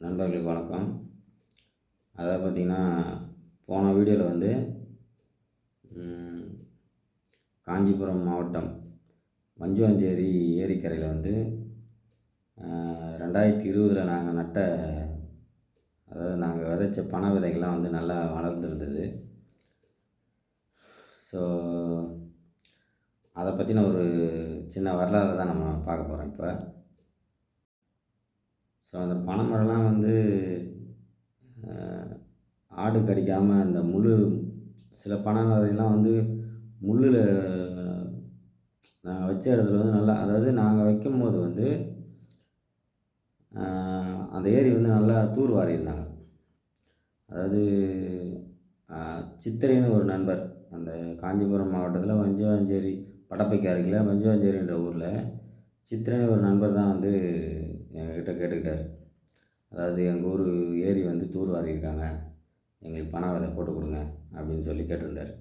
நண்பர்களுக்கு வணக்கம். அதாவது பார்த்திங்கன்னா போன வீடியோவில் வந்து காஞ்சிபுரம் மாவட்டம் மஞ்சுவாஞ்சேரி ஏரிக்கரையில் வந்து ரெண்டாயிரத்தி இருபதில் நாங்கள் நட்ட அதாவது நாங்கள் விதைச்ச பனை விதைகள்லாம் வந்து நல்லா வளர்ந்துருந்தது. ஸோ அதை பற்றின ஒரு சின்ன வரலாறு தான் நம்ம பார்க்க போகிறோம் இப்போ. ஸோ அந்த பனைமரம்லாம் வந்து ஆடு கடிக்காமல் அந்த முள் சில பனை வகைலாம் வந்து முள்ளில் நாங்கள் வச்ச இடத்துல வந்து நல்லா அதாவது நாங்கள் வைக்கும்போது வந்து அந்த ஏரி வந்து நல்லா தூர் வாரியிருந்தாங்க. அதாவது சித்திரைன்னு ஒரு நண்பர் அந்த காஞ்சிபுரம் மாவட்டத்தில் வஞ்சுவாஞ்சேரி படப்பைக்கு அருகில் வஞ்சுவாஞ்சேரின்ற ஊரில் சித்திரைன்னு ஒரு நண்பர் தான் வந்து எங்கக்கிட்ட கேட்டுக்கிட்டார். அதாவது எங்கள் ஊர் ஏரி வந்து தூர் வாரியிருக்காங்க. எங்களுக்கு பணம் விதை போட்டு கொடுங்க அப்படின்னு சொல்லி கேட்டிருந்தார்.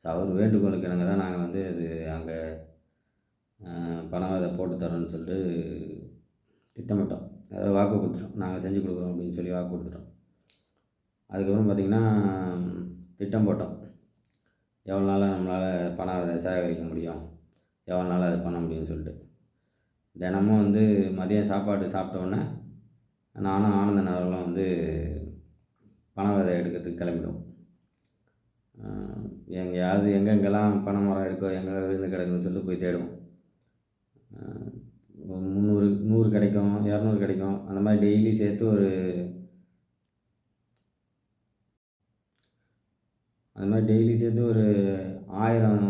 ஸோ அவர் வேண்டுகோளுக்கு இணங்க தான் நாங்கள் வந்து அது அங்கே பணம் விதை போட்டு தரோன்னு சொல்லிட்டு திட்டமிட்டோம். அதாவது வாக்கு கொடுத்துட்டோம். நாங்கள் செஞ்சு கொடுக்குறோம் அப்படின்னு சொல்லி வாக்கு கொடுத்துட்டோம். அதுக்கப்புறம் பார்த்திங்கன்னா திட்டம் போட்டோம். எவ்வளோ நாளாக நம்மளால் பணம் விதை சேகரிக்க முடியும்? எவ்வளோ நாளாக அது பண்ண முடியும்னு சொல்லிட்டு. தினமும் வந்து மதியம் சாப்பாடு சாப்பிட்டோன்னே நானும் ஆனந்தன் அவர்களும் வந்து பனை விதை எடுக்கிறதுக்கு கிளம்பிடுவோம். எங்கேயாவது எங்கெங்கெல்லாம் பனை மரம் இருக்கோ எங்கே விழுந்து கிடக்குன்னு சொல்லி போய் தேடுவோம். முந்நூறு நூறு கிடைக்கும் இரநூறு கிடைக்கும். அந்த மாதிரி டெய்லி சேர்த்து ஒரு அந்த மாதிரி டெய்லி சேர்த்து ஒரு ஆயிரம்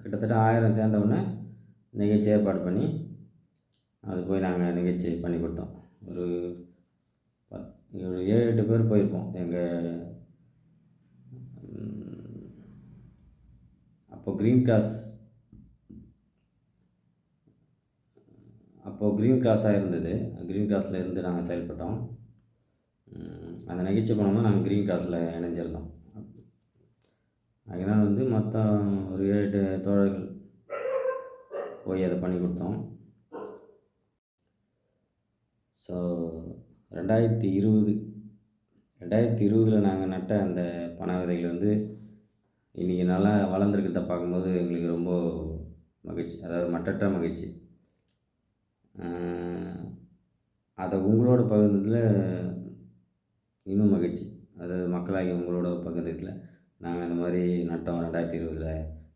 கிட்டத்தட்ட ஆயிரம் சேர்ந்த உடனே நிகழ்ச்சி ஏற்பாடு பண்ணி அது போய் நாங்கள் நிகழ்ச்சி பண்ணி கொடுத்தோம். ஒரு பத் ஒரு ஏழு எட்டு பேர் போயிருப்போம். எங்கள் அப்போ க்ரீன் கிராஸ் அப்போது க்ரீன் கிராஸாக இருந்தது. க்ரீன் கிராஸில் இருந்து நாங்கள் செயல்பட்டோம். அந்த நிகழ்ச்சி போனோம்னா நாங்கள் க்ரீன் கிராஸில் இணைஞ்சிருந்தோம். அதனால் வந்து மொத்தம் ஒரு ஏழு எட்டு தோழர்கள் போய் அதை பண்ணி கொடுத்தோம். ஸோ ரெண்டாயிரத்தி இருபது ரெண்டாயிரத்தி இருபதில் நாங்கள் நட்ட அந்த பனை விதைகள் வந்து இன்றைக்கி நல்லா வளர்ந்துருக்கிறத பார்க்கும்போது எங்களுக்கு ரொம்ப மகிழ்ச்சி அதாவது மட்டற்ற மகிழ்ச்சி. அதை உங்களோட பகிர்ந்ததில் இன்னும் மகிழ்ச்சி. அதாவது மக்களாகி உங்களோட பகிர்ந்ததில் நாங்கள் இந்த மாதிரி நட்டோம் ரெண்டாயிரத்தி இருபதில்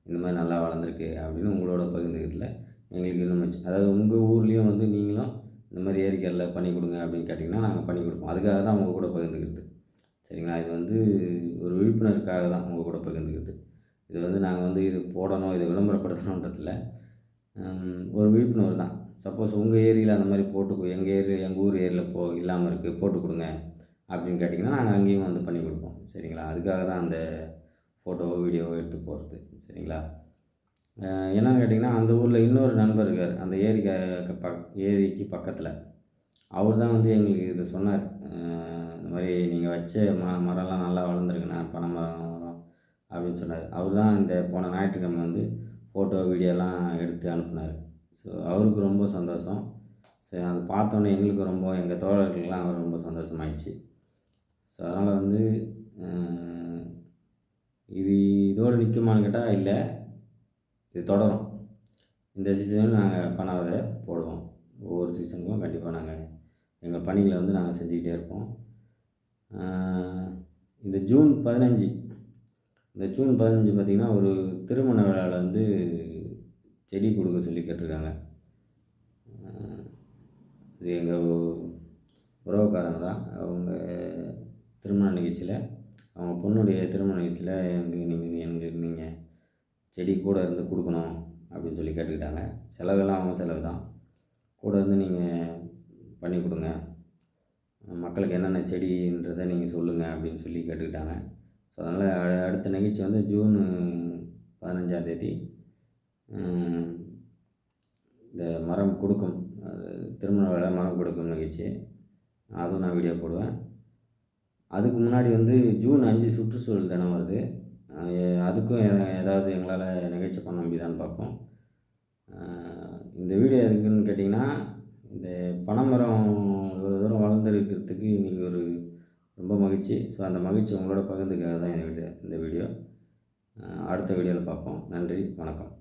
இந்த மாதிரி நல்லா வளர்ந்துருக்கு அப்படின்னு உங்களோட பகிர்ந்ததில் எங்களுக்கு இன்னும் மகிழ்ச்சி. அதாவது உங்கள் ஊர்லேயும் வந்து நீங்களும் இந்த மாதிரி ஏரிக்கரில் பண்ணி கொடுங்க அப்படின்னு கேட்டிங்கன்னா நாங்கள் பண்ணி கொடுப்போம். அதுக்காக தான் உங்கள் கூட பகிர்ந்துக்கிறது. சரிங்களா? இது வந்து ஒரு விழிப்புணர்வுக்காக தான் உங்கள் கூட பகிர்ந்துக்கிறது. இது வந்து நாங்கள் வந்து இது போடணும் இது விளம்பரப்படுத்தணுன்றதில்ல. ஒரு விழிப்புணர்வு தான். சப்போஸ் உங்கள் ஏரியில் அந்த மாதிரி போட்டு எங்கள் ஏரியில் எங்கள் ஊர் ஏரியில் போ இல்லாமல் இருக்குது போட்டு கொடுங்க அப்படின்னு கேட்டிங்கன்னா நாங்கள் அங்கேயும் வந்து பண்ணி கொடுப்போம். சரிங்களா? அதுக்காக தான் அந்த ஃபோட்டோவோ வீடியோவோ எடுத்து போடுறது. சரிங்களா? என்னென்னு கேட்டிங்கன்னா அந்த ஊரில் இன்னொரு நண்பர் இருக்கார். அந்த ஏரிக்கு க- பக் ஏரிக்கு பக்கத்தில். அவர் தான் வந்து எங்களுக்கு இதை சொன்னார். இந்த மாதிரி நீங்கள் வச்ச ம மரம்லாம் நல்லா வளர்ந்துருக்குண்ணா பனை மரம் மரம் அப்படின்னு சொன்னார். அவர் தான் இந்த போன ஞாயிற்றுக்கிழமை வந்து ஃபோட்டோ வீடியோலாம் எடுத்து அனுப்புனார். ஸோ அவருக்கு ரொம்ப சந்தோஷம். சரி அதை பார்த்தோன்னே எங்களுக்கு ரொம்ப எங்கள் தோழர்களுக்கெல்லாம் அவர் ரொம்ப சந்தோஷமாயிடுச்சு. ஸோ அதனால் வந்து இது இதோடு நிற்குமான்னு கேட்டால் இல்லை. இது தொடரும். இந்த சீசனில் நாங்கள் பண போடுவோம். ஒவ்வொரு சீசனுக்கும் கண்டிப்பாக நாங்கள் எங்கள் பணிகளை வந்து நாங்கள் செஞ்சுக்கிட்டே இருப்போம். இந்த ஜூன் பதினஞ்சு இந்த ஜூன் பதினஞ்சு பார்த்திங்கன்னா ஒரு திருமண விழாவில் வந்து செடி கொடுக்க சொல்லி கேட்டிருக்காங்க. இது எங்கள் உறவுக்காரங்க தான். அவங்க திருமண நிகழ்ச்சியில் அவங்க பொண்ணுடைய திருமண நிகழ்ச்சியில் எனக்கு நீங்கள் எங்களுக்கு செடி கூட இருந்து கொடுக்கணும் அப்படின்னு சொல்லி கேட்டுக்கிட்டாங்க. செலவெல்லாம் அவங்க செலவு தான் கூட இருந்து நீங்கள் பண்ணி கொடுங்க. மக்களுக்கு என்னென்ன செடின்றதை நீங்கள் சொல்லுங்கள் அப்படின்னு சொல்லி கேட்டுக்கிட்டாங்க. ஸோ அதனால் அடுத்த நிகழ்ச்சி வந்து ஜூன் பதினஞ்சாந்தேதி இந்த மரம் கொடுக்கும் அது திருமண வேலை மரம் கொடுக்கும் நிகழ்ச்சி. அதுவும் நான் வீடியோ போடுவேன். அதுக்கு முன்னாடி வந்து ஜூன் அஞ்சு சுற்றுச்சூழல் தினம் வருது. அதுக்கும் ஏதாவது எங்களால் நிகழ்ச்சி பண்ண முடியுதான்னு பார்ப்போம். இந்த வீடியோ எதுக்குன்னு கேட்டிங்கன்னா இந்த பனைமரம் இவ்வளோ தூரம் வளர்ந்துருக்கிறதுக்கு இன்றைக்கி ஒரு ரொம்ப மகிழ்ச்சி. ஸோ அந்த மகிழ்ச்சி உங்களோட பகிர்ந்துக்காக தான் இந்த வீடியோ. இந்த வீடியோ. அடுத்த வீடியோவில் பார்ப்போம். நன்றி. வணக்கம்.